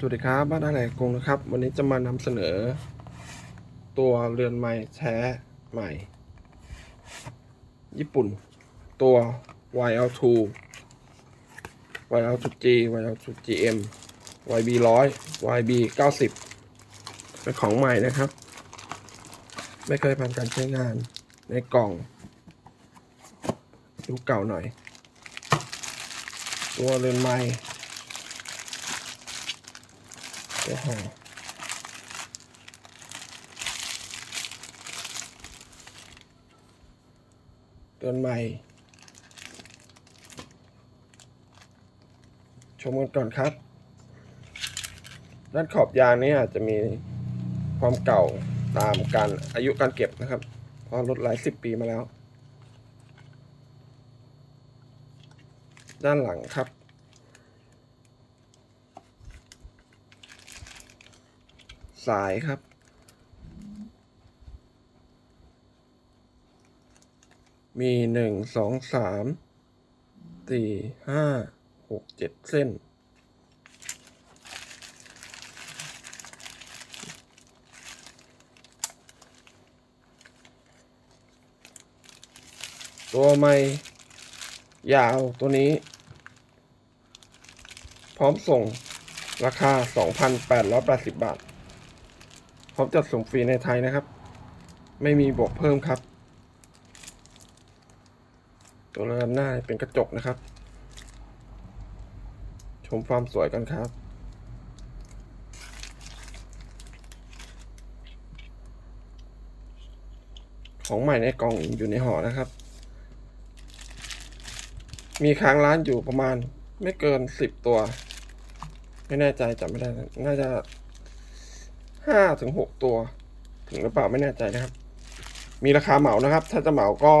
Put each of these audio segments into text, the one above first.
สวัสดีครับบ้านอะไรกงนะครับ วันนี้จะมานำเสนอ ตัวเรือนไม้แท้ใหม่ ญี่ปุ่น ตัว YL2 YL2G YL2GM YB 100 YB 90 เป็นของใหม่นะครับ ไม่เคยผ่านการใช้งานในกล่อง ดูเก่าหน่อย ตัวเรือนไม้ โอ้โหเตือนใหม่ ชมกันก่อนครับ ด้านขอบยางนี้อาจจะมีความเก่าตามการอายุการเก็บนะครับ เพราะรถหลายสิบปีมาแล้ว ด้านหลังครับ สายครับ มีหนึ่งสองสามสี่ห้าหกเจ็ดเส้น ตัวไม่ยาวตัวนี้ พร้อมส่งราคา 2,880 บาท ร้อมจัดส่งฟรีในไทยนะครับ ไม่มีบวกเพิ่มครับ ตัวเรือนหน้าเป็นกระจกนะครับ ชมความสวยกันครับของใหม่ในกล่องอยู่ในห่อนะครับ มีค้างร้านอยู่ประมาณไม่เกินสิบตัว ไม่แน่ใจจำไม่ได้นะน่าจะ ห้าถึงหกตัว ถึงหรือเปล่าไม่แน่ใจนะครับ มีราคาเหมานะครับ ถ้าจะเหมาก็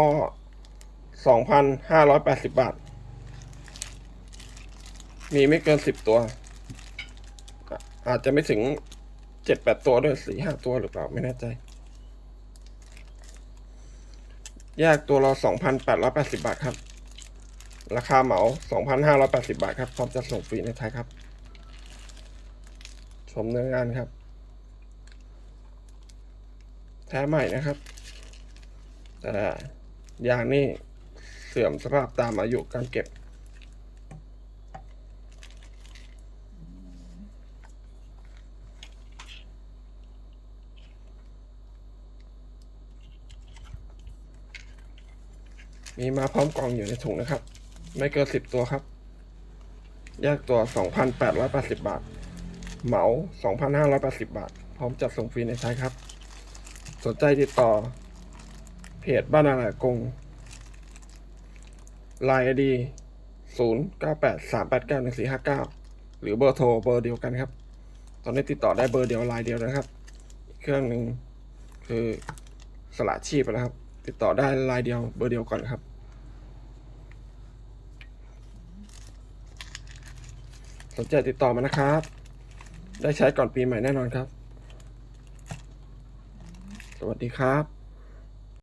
สองพันห้าร้อยแปดสิบบาท มีไม่เกินสิบตัว อาจจะไม่ถึงเจ็ดแปดตัวด้วยสี่ห้าตัวหรือเปล่าไม่แน่ใจ แยกตัวเราสองพันแปดร้อยแปดสิบาทครับ ราคาเหมา2,580บาทครับพร้อมจะส่งฟรีในไทยครับ ชมเนื้องานครับ แท้ใหม่นะครับ แต่ยางนี่เสื่อมสภาพตามอายุการเก็บ มีมาพร้อมกล่องอยู่ในถุงนะครับ ไม่เกินสิบตัวครับ แยกตัว 2,880 บาท เหมา 2,580 บาท พร้อมจัดส่งฟรีในไทยครับ สนใจติดต่อ เพจบ้านนารากงไลน์ดี0 9 8 3 8 9 1 4 5 9หรือเบอร์โทรเบอร์เดียวกันครับ ตอนนี้ติดต่อได้เบอร์เดียวไลน์เดียวนะครับ เครื่องหนึ่งคือสละชีพแล้วครับ ติดต่อได้ไลน์เดียวเบอร์เดียวก่อนครับ สนใจติดต่อมานะครับ ได้ใช้ก่อนปีใหม่แน่นอนครับ สวัสดีครับ